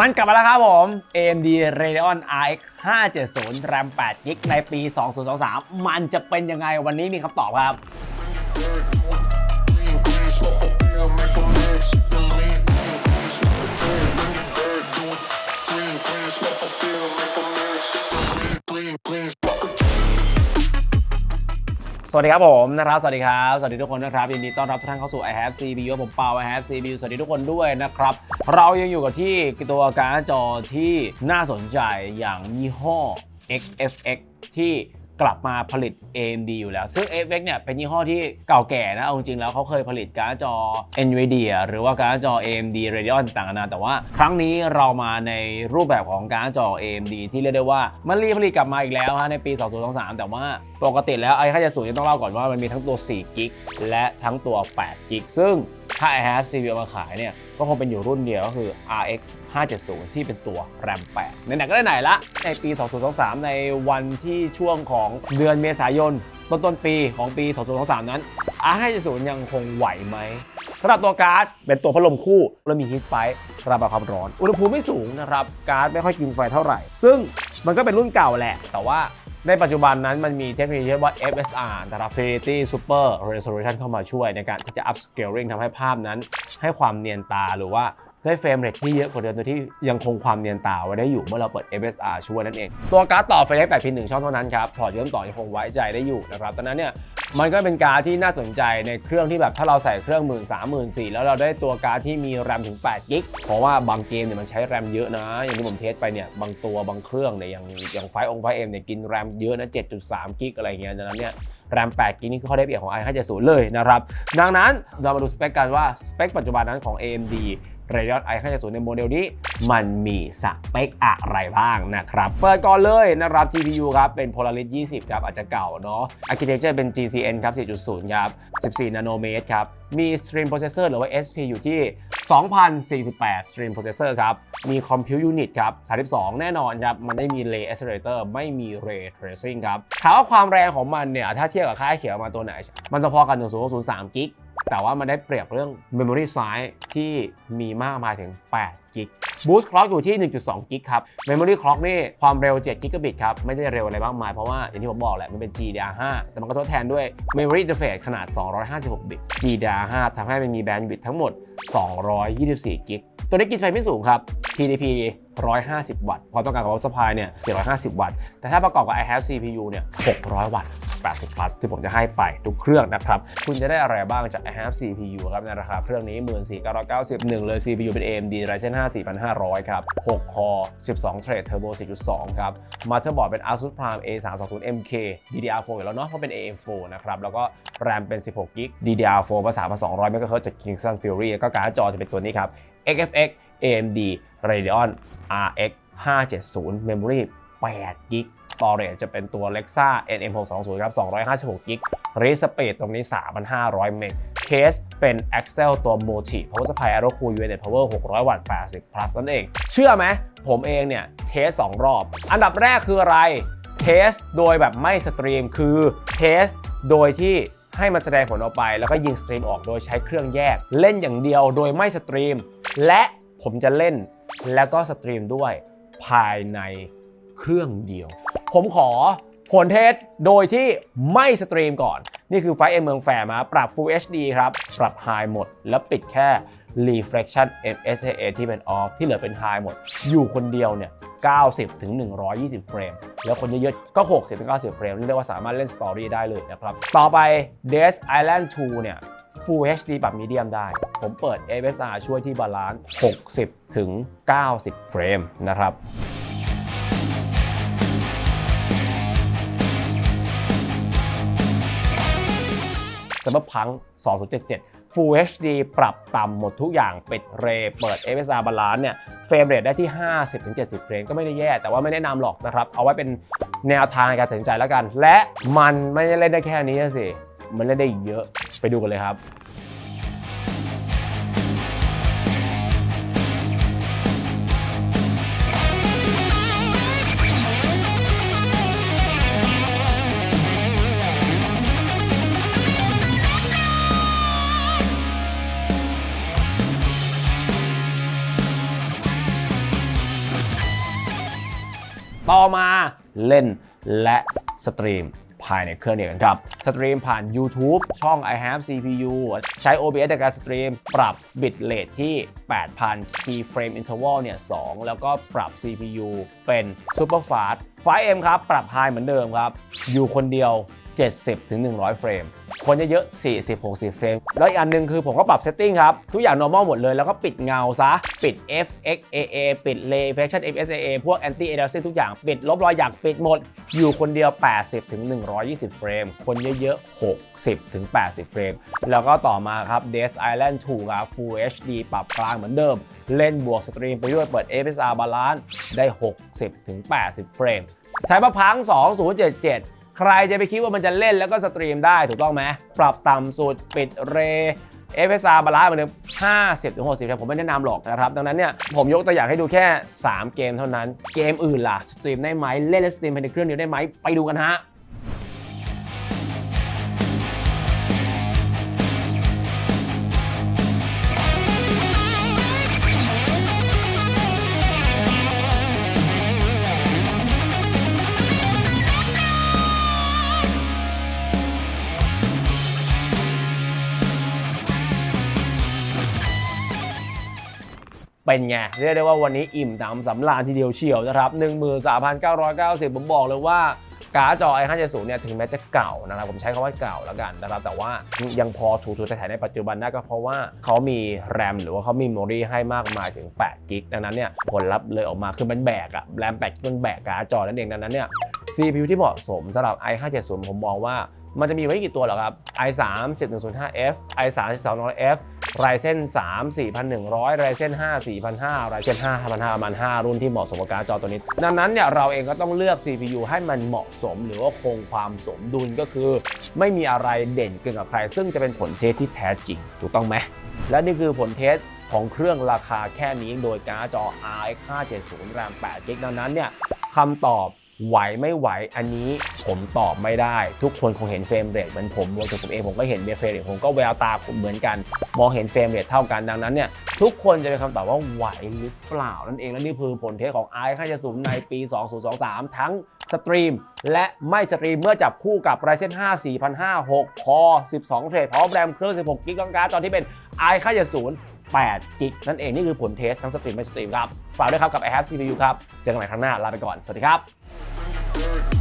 มันกลับมาแล้วครับผม AMD Radeon RX 570 RAM 8 GB ในปี 2023 มันจะเป็นยังไงวันนี้มีคำตอบครับ วัสดีครับผมนะครับ สวัสดีครับ สวัสดีทุกคนนะครับยินดีต้อนรับทุกท่านเข้าสู่ i have CPU ผมเปา i have CPU สวัสดีทุกคนด้วยนะครับ เรายังอยู่กับที่ตัวการ์ดจอที่น่าสนใจอย่างยี่ห้อ XFX ที่ กลับมาผลิต AMD อยู่แล้ว ซึ่ง XFX เนี่ยเป็นยี่ห้อที่เก่าแก่นะ เอาจริงๆแล้วเขาเคยผลิตการ์ดจอ NVIDIA หรือว่าการ์ดจอ AMD Radeon ต่างๆนานาแต่ว่าครั้งนี้เรามาในรูปแบบของการ์ดจอ AMD ที่เรียกได้ว่ามันรีผลิตกลับมาอีกแล้วฮะในปี 2023 แต่ว่าปกติแล้วไอ้ค่าจะสูงต้องเล่าก่อนว่ามันมีทั้งตัว4กิกและทั้งตัว8กิกซึ่ง ถ้า I have CPU เอามาขายเนี่ย ก็คงเป็นอยู่รุ่นเดียวก็คือ RX 570 ที่เป็นตัว RAM 8ไหนๆก็ได้ไหนละ ในปี 2023 ในวันที่ช่วงของเดือนเมษายน ต้นต้นปีของปี 2023 นั้น R 570ยังคงไหวไหมสำหรับตัวการ์ดเป็นตัวพัดลมคู่ และมีฮีทไฟระบายความร้อน อุณหภูมิไม่สูงนะครับ การ์ดไม่ค่อยกินไฟเท่าไหร่ ซึ่งมันก็เป็นรุ่นเก่าแหละ แต่ว่า ในปัจจุบันนั้นมันมีเทคโนโลยีที่เรียกว่า FSR นะครับ Fidelity Super Resolution เข้ามาช่วยในการที่จะ upscaling ทำให้ภาพนั้น ให้ความเนียนตาหรือว่าได้เฟรมเรทที่เยอะกว่าเดิมโดยที่ยังคงความเนียนตาไว้ได้อยู่เมื่อเราเปิด FSR ช่วยนั่นเอง ตัวการ์ดต่อไฟเล็ก8พิน1ช่องเท่านั้นครับพอร์ตเชื่อมต่อยังคงไว้ใจได้อยู่นะครับตอนนั้นเนี่ย มันก็เป็นการ์ดที่น่าสนใจในเครื่องที่แบบถ้าเราใส่เครื่อง1 3 0 0 0 0 4แล้วเราได้ตัวการ์ดที่มีแรมถึง8กิกเพราะว่าบางเกมเนี่ยมันใช้แรมเยอะนะ อย่างที่ผมเทสไปเนี่ยบางตัวบางเครื่องเนี่ยอย่างอย่างไฟองไฟเอ็มเนี่ยกินแรมเยอะนะ7.3กิกอะไรเงี้ยดังนั้นเนี่ยแรม 8 กิกนี่คือข้อได้เปรียบของ i 5 7 0เลยนะครับ ดังนั้นเรามาดูสเปคกันว่าสเปคปัจจุบันนั้นของ AMD Radeon i 5 7 0ในโมเดลนี้ มันมีสเปคอะไรบ้างนะครับ เปิดก่อนเลยนะครับ GPU ครับ เป็น Polaris 20 ครับ อาจจะเก่าเนาะ Architecture เป็น GCN ครับ 4.0 ครับ 14 นาโนเมตรครับ มี Stream Processor หรือว่า SP อยู่ที่ 2048 Stream Processor ครับ มี Compute Unit ครับ 32 แน่นอนครับ มันไม่มี Ray Accelerator ไม่มี Ray Tracing ครับถามว่าความแรงของมันเนี่ย ถ้าเทียบกับค่ายเขียวมาตัวไหน มันจะพอกันถึง0.03กิก แต่ว่ามันได้เปรียบเรื่อง Memory Size ที่มีมากมายถึง 8 กิก Boost Clock อยู่ที่ 1.2 กิกครับ Memory Clock นี่ความเร็ว 7 กิกะบิตครับ ไม่ได้เร็วอะไรมากมาย เพราะว่าอย่างที่ผมบอกแหละมันเป็น GDDR5 แต่มันก็ทดแทนด้วย Memory Interface ขนาด 256 บิต GDDR5 ทำให้มันมีแบนด์วิดทั้งหมด 224 กิก ตัวนี้กินไฟไม่สูงครับ TDP 150 วัตต์ พอต้องการกับ power supply เนี่ย 450 วัตต์ แต่ถ้าประกอบกับ i have CPU เนี่ย 600 วัตต์ 80 plus ที่ผมจะให้ไปทุกเครื่องนะครับ คุณจะได้อะไรบ้างจาก i have CPU ครับในราคาเครื่องนี้ 14,991เลย CPU เป็น AMD Ryzen 5 4500 ครับ6 core 12 thread turbo 4.2 ครับ motherboard เป็น Asus Prime A320MK DDR4 อยู่แล้วเนาะเพราะเป็น AM4 นะครับ แล้วก็ RAM เป็น 16 GB DDR4 ภาษามา200 MHz จาก Kingston Fury แล้วก็การ์ดจอจะเป็นตัวนี้ครับ XFX AMD Radeon RX 570 Memory 8 GB Storage จะเป็นตัว Lexa NM620 ครับ256 GB Read Speed ตรงนี้ 3,500 เมก Case เป็น Axel ตัว Mochi Power Supply Aero Cool UNet Power 600 วัตต์ 80 plus นั่นเอง เชื่อไหม ผมเองเนี่ย เทส 2 รอบ อันดับแรกคืออะไร เทสโดยแบบไม่สตรีม คือเทสโดยที่ให้มันแสดงผลออกไป แล้วก็ยิงสตรีมออกโดยใช้เครื่องแยก เล่นอย่างเดียวโดยไม่สตรีม และผมจะเล่นแล้วก็สตรีมด้วยภายในเครื่องเดียว ผมขอผลเทสโดยที่ไม่สตรีมก่อน นี่คือไฟเอ็มเมืองแฟร์มาปรับ Full HD ครับ ปรับ High หมด แล้วปิดแค่ Reflection MSA ที่เป็น Off ที่เหลือเป็น High หมด อยู่คนเดียวเนี่ย 90 ถึง 120 เฟรม แล้วคนเยอะๆ ก็ 60 ถึง 90 เฟรม เรียกว่าสามารถเล่นสตอรี่ได้เลยนะครับ ต่อไป Dead Island 2 เนี่ย Full HD ปรับมีเดียมได้ ผมเปิด FSR ช่วยที่บาลานซ์ 60 ถึง 90 เฟรมนะครับ s ซ b e r p u n k 2077 Full HD ปรับต่ำหมดทุกอย่างปิดเรเปิด FSR Balance เนี่ยเฟรมเรทได้ที่ 50-70 เฟรมก็ไม่ได้แย่แต่ว่าไม่แนะนำหรอกนะครับ เอาไว้เป็นแนวทางในการตัดสินใจแล้วกัน และมันไม่ได้เล่นได้แค่นี้สิ มันเล่นได้อีกเยอะไปดูกันเลยครับ ต่อมาเล่นและสตรีมภายในเครื่องเดียวกันครับสตรีมผ่าน YouTube ช่อง I have CPU ใช้ OBS ในการสตรีม ปรับบิตเรทที่ 8,000 keyframe interval เนี่ย 2 แล้วก็ปรับ CPU เป็น super fast 5M ครับ ปรับ high เหมือนเดิมครับ อยู่คนเดียว 70ถึง100 เฟรม คนเยอะๆ40 60 เฟรม แล้วอีกอันหนึงคือผมก็ปรับเซตติ้งครับ ทุกอย่าง normal หมดเลย แล้วก็ปิดเงาซะ ปิด FXAA ปิด Ray Reflection FSAA พวก Anti Aliasing ทุกอย่าง ปิดลบรอยหยักปิดหมด อยู่คนเดียว 80ถึง120 เฟรม คนเยอะๆ60ถึง80 เฟรม แล้วก็ต่อมาครับ Death Island 2ครับ Full HD ปรับกลางเหมือนเดิม เล่นบวกสตรีมไปด้วยเปิด FSR Balance ได้ 60ถึง80 เฟรมไซเบอร์พัง 2077 ใครจะไปคิดว่ามันจะเล่นแล้วก็สตรีมได้ถูกต้องไหมปรับต่ำสุดปิดเร FSR บาลานซ์เหมือนเดิม50ถึง60แต่ผมไม่แนะนำหรอกนะครับ ดังนั้นเนี่ยผมยกตัวอย่างให้ดูแค่ 3 เกมเท่านั้น เกมอื่นล่ะ สตรีมได้ไหมเล่นและสตรีมภายในเครื่องเดียวได้ไหมไปดูกันฮะ เป็นไง เรียกได้ว่าวันนี้อิ่มหนำสำราญทีเดียวเชียวนะครับ 13,990 ผมบอกเลยว่าการ์ดจอ i570 เนี่ยถึงแม้จะเก่านะครับผมใช้คำว่าเก่าแล้วกันนะครับแต่ว่ายังพอถูถูถ่ายในปัจจุบันได้ก็เพราะว่าเขามีแรมหรือว่าเขามีมโมรีให้มากมายถึง8กิกดังนั้นเนี่ยผลลัพธ์เลยออกมาคือมันแบกอะแรม8กิกมันแบกการ์ดจอนั่นเองดังนั้นเนี่ย CPU ที่เหมาะสมสำหรับ i570 ผมมองว่า มันจะมีไว้กี่ตัวหรอครับ i3 1 0 0 5 f i3 1200F Ryzen 3 4100 Ryzen 5 4005 Ryzen 5 5005ประมาณ5รุ่นที่เหมาะสมกับการจอตัวนี้ ดังนั้นเนี่ยเราเองก็ต้องเลือก CPU ให้มันเหมาะสม หรือว่าคงความสมดุลก็คือ ไม่มีอะไรเด่นเกินกับใคร ซึ่งจะเป็นผลเทสที่แท้จริง ถูกต้องไหมและนี่คือผลเทสของเครื่องราคาแค่นี้โดยการ์ดจอ RX 570 RAM 8 g b ดังนั้นเนี่ยคำตอบ ไหวไม่ไหวอันนี้ผมตอบไม่ได้ ทุกคนคงเห็นเฟรมเรทเหมือนผมรวมถึงผมเองผมก็เห็นเฟรมเรทผมก็แววตาผมเหมือนกัน มองเห็นเฟรมเรทเท่ากันดังนั้นเนี่ยทุกคนจะเป็นคำตอบว่าไหวหรือเปล่านั่นเองและนี่คือผลเทสของ i 5 0ในปี 2023 ทั้งสตรีมและไม่สตรีมเมื่อจับคู่กับ Ryzen 5 4005 6 Core 12 เทรดพร้อมแรมเครื่อง 16 กิกะการ์ดจอที่เป็น i 5 0 8กิกนั่นเองนี่คือผลเทสทั้งสตรีมไม่สตรีมครับ ฝากด้วยครับกับ i have CPU ครับ เจอกันใหม่ครั้งหน้า ลาไปก่อน สวัสดีครับ